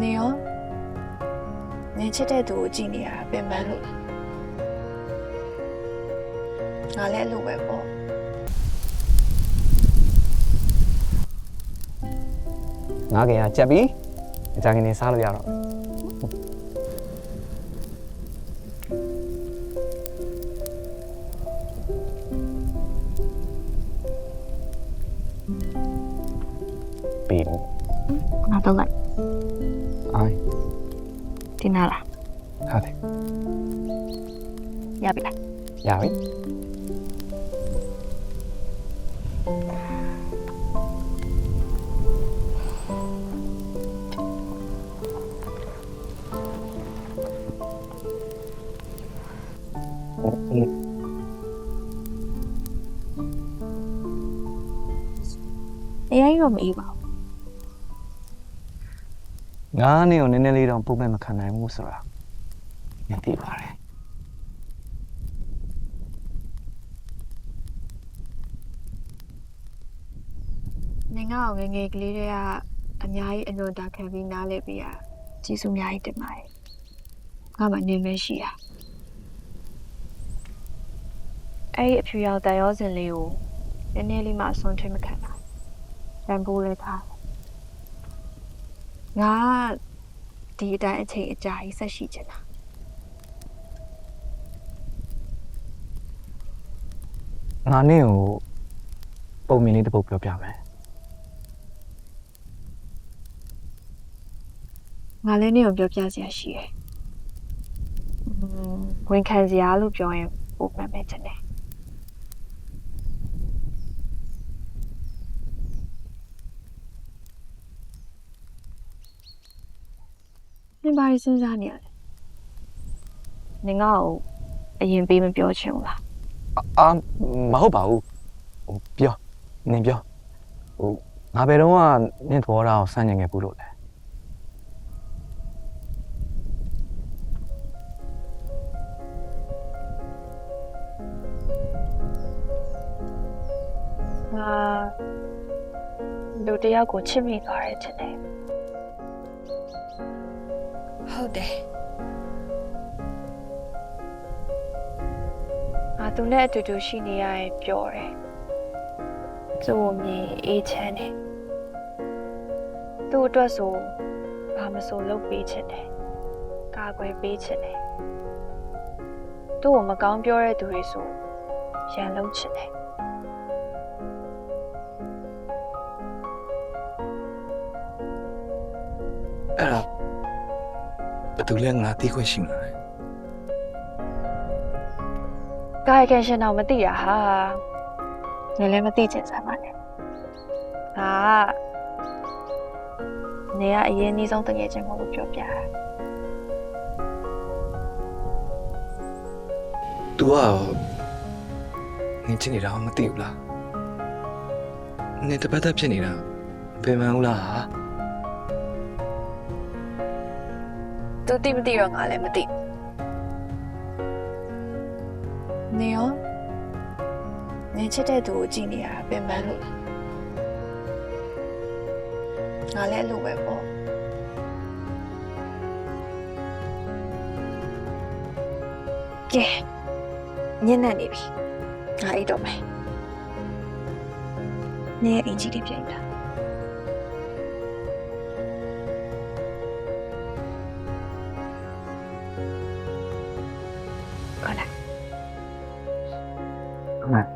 နေရောနေချစ်တဲ့သူကိုကြည့်နေရတာပင်ပန်းလို့ငါလည်းအဲ့လိုပဲပေါ့ငါကင်ကကြက်ပြီအကြခင်နေစားလို့ရတော့ပြီငါတော့လိုက် အိုင်ဒီနာလားဟာတယ်ရပြီလားရပြီအရ င်တော့မအေးပါဘူးငါနေကိုနည်းနည်းလေးတော့ပုံမဲ့မခံနိုင်ဘူးဆိုတာမသိပါတယ်နေငါ့ကိုငယ်ငယ်ကလေးတွေကအများကြီးအညွန်တာခံပြီးနားလဲပြီးရကျေးဇူးအများကြီးတင်ပါတယ်ငါမှနေမရှိရအဲ့ဒီအဖြူရောင်တန်ရောစင်လေးကိုနည်းနည်းလေးမှအစွန်းထွေးမခံတာရန်ပိုးလဲထား ငါကဒီအတိုင်းအချိန်အကြာကြီးဆက်ရှိချင်တာငါနေကိုပုံမြင်လေးတစ်ပုတ်ပြောပြမယ်ငါလည်းနေကိုပြောပြစရာရှိတယ်။อืมဝန်ခံစရာလို့ပြောရင်ပိုမှန်ပဲချင်တယ်။ နင်ဘာကြီးစဉ်းစားနေရလဲ။နင်ငါ့ကိုအရင်ပေးမပြောချင်ဘူးလားအာမဟုတ်ပါဘူးဟိုပြောနင်ပြောဟိုငါဘယ်တော့မှနင့်သဘောထားကိုစမ်းနေခဲ့ဘူးလို့လဲ။ငါလူတစ်ယောက်ကိုချစ်မိသွားတယ်ချင်တယ် ဟုတ်တယ်။ငါသူနဲ့အတူတူရှိနေရရင်ပျော်တယ်။သူ့ကိုမြင်အေးချမ်းတယ်။သူ့အတွက်ဆိုဘာမဆိုလုပ်ပေးချင်တယ်။ကာကွယ်ပေးချင်တယ်။သူ့ကိုမကောင်းပြောတဲ့သူတွေဆိုရန်လုံးချင်တယ်အဲ့ဒါဘယ် သူလဲငါသိခွင့်ရှိမလား။ကာယကံရှင်တော့မသိတာဟာ။နေလည်းမသိချင်စမ်းပါနဲ့။ဟာ။နေကအရင်နှီးဆုံးတကယ်ချင်းကိုပြောပြတာ။ तू ကနင်ချစ်နေတာမသိဘူးလား။နင်တပတ်သက်ဖြစ်နေတာဘယ်မှန်ဘူးလားဟာ။ तू သိမသိတော့ငါလည်းမသိဘူး။နေရောနေချစ်တဲ့သူကိုကြည့်နေရတာပင်ပန်းလို့ငါလည်းအဲ့လိုပဲပေါ့ကဲညနေနေပြီငါအိတ်တော့မယ်နေရဲ့အင်ဂျီလေးပြင်တာ ဟုတ်လား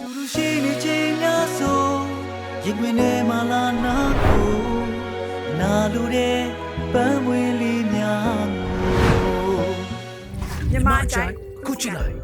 တူတူရှိနေခြင်းများဆိုရင်ခွင်ထဲမှာလာနာကိုနာလိုတဲ့ပန်းမွေလေးများကိုမြမအကြိုက်ခုချစ်လိုက်